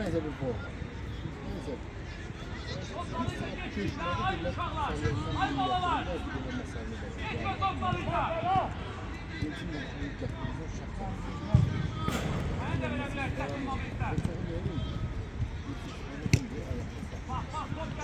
Neyse bir forma. Neyse. Bu da Oyna oyna yine oyna. kardeşlik.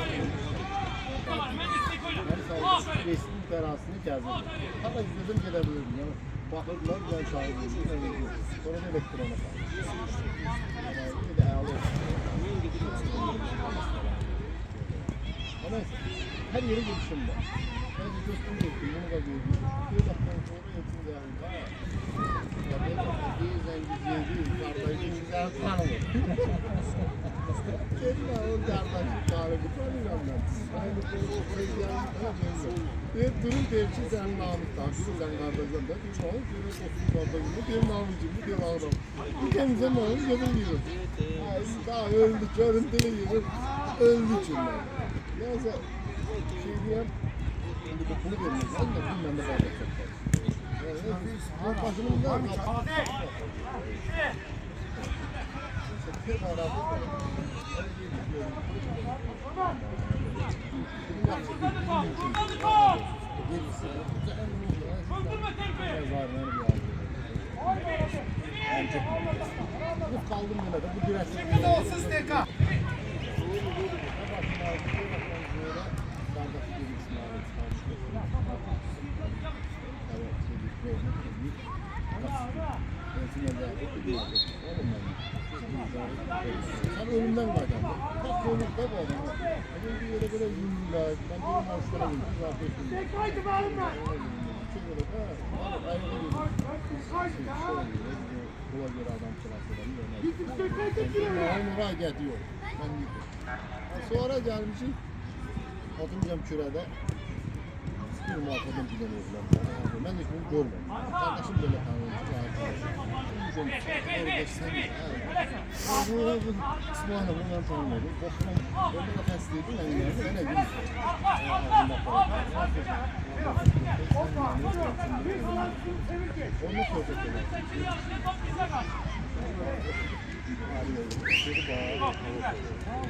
Aferin. sağlık resmi ferasını gezdim. Hatta izledim gidebilirdim. Yani bakırdılar ben sağlık Sonra da elektrona. Yani. Ama her yere gidişim var. Ben de dostum doktum, bunu da gördüm. Bir dakika sonra hepsini de. Ha. Ya ben de bir zengi zeydi, kardeşim güzel tanımır. Kendine o kardeşim bu. Bir durum devçi sen namustan, biri sen kardeşim de, bir namus, biri dostum kardeşim de, bir namuscum, bir adam. Bir kendisi namus gözüm gibi. Daha öldü, görüntülü gibi. Öldü çünkü. Neyse, şey diyeyim, şimdi bu pulu vermez. Ben de bilmem ne kadar çok var. Yani, başımın da kop. Öldürme terfi. Kaldım yine de bu güreşte. Şimdi olsun STK. Sen ölümden kaçandın. Bak konukta bu adam. Bugün bir yere böyle yürüyorlar. Ben benim hastana gittim. Zaten şimdi. Kaydı bağırma. Şey böyle, ha, ayrı bir- Buna göre adam sırası var. Ben oraya gidiyor. Ben gidiyorum. Sonra gelmişim. Atımcam kürede. Bir muhafadım bilen oğlan. Ben de bunu görmedim. Kardeşim böyle tanıyorum. İsmail'e bundan tanımıyordum. Bakın, ben de testiydim. Ben de ben de gülüyorum. Onu söyleyeceğim. Hadi bakalım.